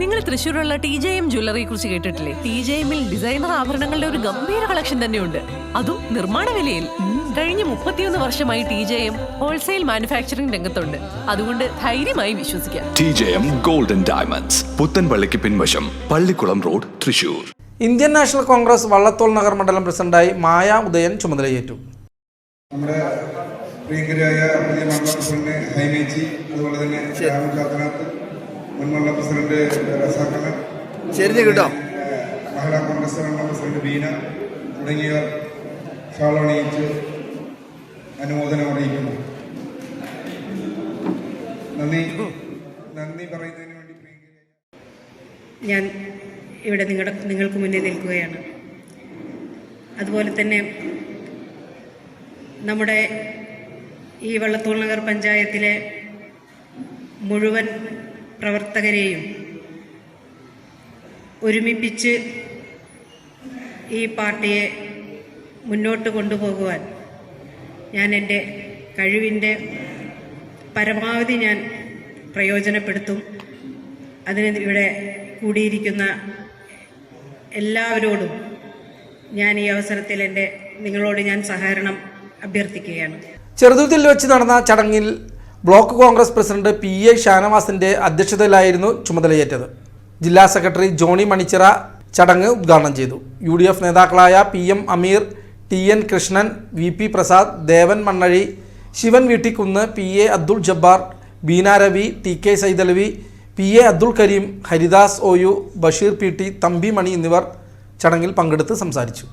നിങ്ങൾ തൃശ്ശൂരുള്ള T J M ജ്വല്ലറിയെ കുറിച്ച് കേട്ടിട്ടില്ലേ? ടി ജെ എമ്മിൽ ഡിസൈനർ ആഭരണങ്ങളുടെ ഒരു ഗംഭീര കളക്ഷൻ തന്നെയുണ്ട്. അതും നിർമ്മാണ വിലയിൽ. കഴിഞ്ഞ മുപ്പത്തിയൊന്ന് വർഷമായി T J M wholesale manufacturing രംഗത്തുണ്ട്. അതുകൊണ്ട് ധൈര്യമായി വിശ്വസിക്കാം. T J M golden diamonds പുത്തൻപള്ളിക്ക് പിൻവശം Pallikkulam road Thrissur Indian National Congress Vallathol Nagar മണ്ഡലം പ്രസിഡന്റായി മായ ഉദയൻ ചുമതലയേറ്റു. നമ്മുടെ പ്രിയങ്കരായ പുതിയ മണ്ഡലം പ്രസിഡന്റ് ഹൈമേച്ചി അതുപോലെ തന്നെ രാഹുൽ കാത്തനാത്ത് മുൻ മണ്ഡലം പ്രസിഡന്റ് റസാഖന ശരി കേട്ടോ? മഹിളാ കോൺഗ്രസ് മണ്ഡലം പ്രസിഡന്റ് ബീന തുടങ്ങിയവർ ഷാളണിയിച്ച് അനുമോദനം അറിയിക്കുന്നു. നന്ദി. നന്ദി പറയുന്നതിന് വേണ്ടി ഞാൻ ഇവിടെ നിങ്ങളുടെ നിങ്ങൾക്ക് മുന്നിൽ നിൽക്കുകയാണ്. അതുപോലെ തന്നെ നമ്മുടെ ഈ വള്ളത്തോൾ നഗർ പഞ്ചായത്തിലെ മുഴുവൻ പ്രവർത്തകരെയും ഒരുമിപ്പിച്ച് ഈ പാർട്ടിയെ മുന്നോട്ട് കൊണ്ടുപോകുവാൻ ഞാൻ എന്റെ കഴിവിന്റെ പരമാവധി ഞാൻ പ്രയോജനപ്പെടുത്തും. അതിന് ഇവിടെ കൂടിയിരിക്കുന്ന എല്ലാവരോടും ഞാൻ ഈ അവസരത്തിൽ എന്റെ നിങ്ങളോട് ഞാൻ സഹകരണം അഭ്യർത്ഥിക്കുകയാണ്. ചെറുതുത്തിൽ വെച്ച് നടന്ന ചടങ്ങിൽ block Congress president P A ഷാനവാസിന്റെ അധ്യക്ഷതയിലായിരുന്നു ചുമതലയേറ്റത്. ജില്ലാ സെക്രട്ടറി ജോണി മണിച്ചിറ ചടങ്ങ് ഉദ്ഘാടനം ചെയ്തു. യു ഡി എഫ് നേതാക്കളായ P M Ameer T N Krishnan V P Prasad Devan Mannazhi Sivan Veettikkunnu P A Abdul Jabbar Beena Ravi T K Saithalavi P A Abdul Kareem Haridas O U Basheer P T Thampi Mani എന്നിവർ ചടങ്ങിൽ പങ്കെടുത്ത് സംസാരിച്ചു.